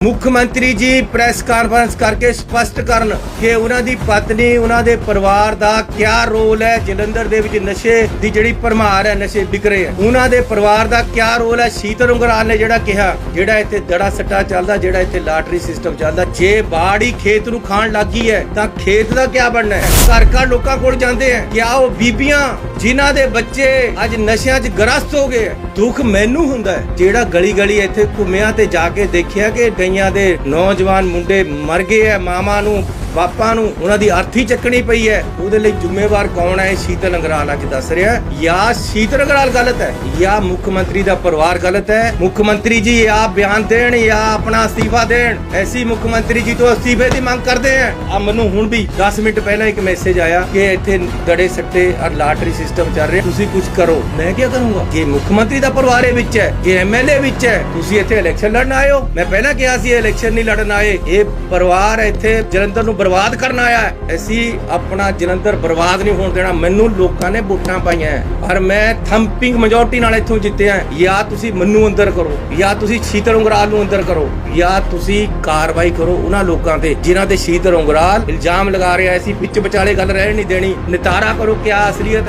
ਮੁੱਖ ਮੰਤਰੀ ਜੀ ਪ੍ਰੈਸ ਕਾਨਫਰੰਸ ਕਰਕੇ ਸਪਸ਼ਟ ਕਰਨ ਕਿ ਉਹਨਾਂ ਦੀ ਪਤਨੀ, ਉਹਨਾਂ ਦੇ ਪਰਿਵਾਰ ਦਾ ਕੀ ਰੋਲ ਹੈ, ਜਲੰਧਰ ਦੇ ਵਿੱਚ ਨਸ਼ੇ ਦੀ ਜਿਹੜੀ ਭਰਮਾਰ ਹੈ, ਨਸ਼ੇ ਵਿਕ ਹੈ। ਉਹਨਾਂ ਦੇ ਪਰਿਵਾਰ ਦਾ ਕੀ ਰੋਲ ਹੈ? ਸ਼ੀਤਲ ਉਂਗਰਾਲ ਨੇ ਜਿਹੜਾ ਕਿਹਾ, ਜਿਹੜਾ ਇੱਥੇ ਦੜਾ ਸੱਟਾ ਚੱਲਦਾ, ਜਿਹੜਾ ਇੱਥੇ ਲਾਟਰੀ ਸਿਸਟਮ ਚੱਲਦਾ, ਜੇ ਬਾੜੀ ਖੇਤ ਨੂੰ ਖਾਣ ਲੱਗੀ ਹੈ, ਤਾਂ ਖੇਤ ਦਾ ਕੀ ਬਣਨਾ ਹੈ? ਘਰ ਘਰ ਲੋਕਾਂ ਕੋਲ ਜਾਂਦੇ ਹੈ ਕਿਆ ਉਹ ਬੀਬੀਆਂ, ਜਿਨ੍ਹਾਂ ਦੇ ਬੱਚੇ ਅੱਜ ਨਸ਼ਿਆਂ 'ਚ ਗ੍ਰਸਤ ਹੋ ਗਏ ਦੁੱਖ ਮੈਨੂੰ ਹੁੰਦਾ ਹੈ, ਜਿਹੜਾ ਗਲੀ ਗਲੀ ਇੱਥੇ ਘੁੰਮਿਆ ਤੇ ਜਾ ਕੇ ਦੇਖਿਆ ਕਿ ਕਈਆਂ ਦੇ ਨੌਜਵਾਨ ਮੁੰਡੇ ਮਰ ਗਏ ਹੈ ਮਾਮਾ ਨੂੰ ਬਾਪਾ ਨੂੰ ਉਹਨਾਂ ਦੀ ਅਰਥੀ ਚੱਕਣੀ ਪਈ ਹੈ। ਉਹਦੇ ਲਈ ਜ਼ਿੰਮੇਵਾਰ ਕੌਣ ਹੈ? ਸ਼ੀਤਲ ਅੰਗਰਾਲ ਅੱਜ ਦੱਸ ਰਿਹਾ ਹੈ। ਜਾਂ ਸ਼ੀਤਲ ਅੰਗਰਾਲ ਗਲਤ ਹੈ? ਜਾਂ ਮੁੱਖ ਮੰਤਰੀ ਦਾ ਪਰਿਵਾਰ ਗਲਤ ਹੈ? ਮੁੱਖ ਮੰਤਰੀ ਜੀ ਆਪ ਬਿਆਨ ਦੇਣ ਜਾਂ ਆਪਣਾ ਅਸਤੀਫਾ ਦੇਣ? ਐਸੀ ਮੁੱਖ ਮੰਤਰੀ ਜੀ ਤੋਂ ਅਸਤੀਫੇ ਦੀ ਮੰਗ ਕਰਦੇ ਆ ਆ ਮੈਨੂੰ ਹੁਣ ਵੀ 10 ਮਿੰਟ ਪਹਿਲਾਂ ਇੱਕ ਮੈਸੇਜ ਆਇਆ ਕਿ ਇੱਥੇ ਦੜੇ ਸੱਟੇ ਔਰ ਲਾਟਰੀ ਸਿਸਟਮ ਚੱਲ ਰਿਹਾ। ਤੁਸੀਂ ਕੁਝ ਕਰੋ। ਮੈਂ ਕੀ ਕਰੂੰਗਾ? ਜੇ ਮੁੱਖ ਮੰਤਰੀ ਦਾ ਪਰਿਵਾਰ ਇਹ ਵਿੱਚ ਹੈ ਜੇ ਐਮਐਲਏ ਵਿੱਚ ਹੈ। ਤੁਸੀਂ ਇੱਥੇ ਇਲੈਕਸ਼ਨ ਲੜਨ ਆਏ ਹੋ। ਮੈਂ ਪਹਿਲਾਂ ਕਿਹਾ ਸੀ, ਇਹ ਇਲੈਕਸ਼ਨ ਨਹੀਂ ਲੜਨ ਆਏ। ਇਹ ਪਰਿਵਾਰ ਇੱਥੇ। ਜਲੰਧਰ ਨੂੰ ਬਰਬਾਦ ਕਰਨ ਆਇਆ ਹੈ। ਅਸੀਂ ਆਪਣਾ ਜਲੰਧਰ ਬਰਬਾਦ ਨਹੀਂ ਹੋਣ ਦੇਣਾ। ਮੈਨੂੰ ਲੋਕਾਂ ਨੇ ਵੋਟਾਂ ਪਾਈਆਂ ਔਰ ਮੈਂ ਥੰਪਿੰਗ ਮੈਜੋਰਟੀ ਨਾਲ ਇੱਥੋਂ ਜਿੱਤਿਆ ਜਾਂ ਤੁਸੀਂ ਮੈਨੂੰ ਅੰਦਰ ਕਰੋ, ਜਾਂ ਤੁਸੀਂ ਸ਼ੀਤਲ ਉਂਗਰਾਲ ਨੂੰ ਅੰਦਰ ਕਰੋ, ਜਾਂ ਤੁਸੀਂ ਕਾਰਵਾਈ ਕਰੋ ਉਹਨਾਂ ਲੋਕਾਂ ਤੇ, ਜਿਨ੍ਹਾਂ ਤੇ ਸ਼ੀਤਲ ਉਂਗਰਾਲ ਇਲਜ਼ਾਮ ਲਗਾ ਰਿਹਾ ਸੀ ਵਿੱਚ ਵਿਚਾਲੇ ਗੱਲ ਰਹਿਣ ਨਹੀਂ ਦੇਣੀ। ਨਿਤਾਰਾ ਕਰੋ, ਕਿਆ ਅਸਲੀਅਤ ਹੈ?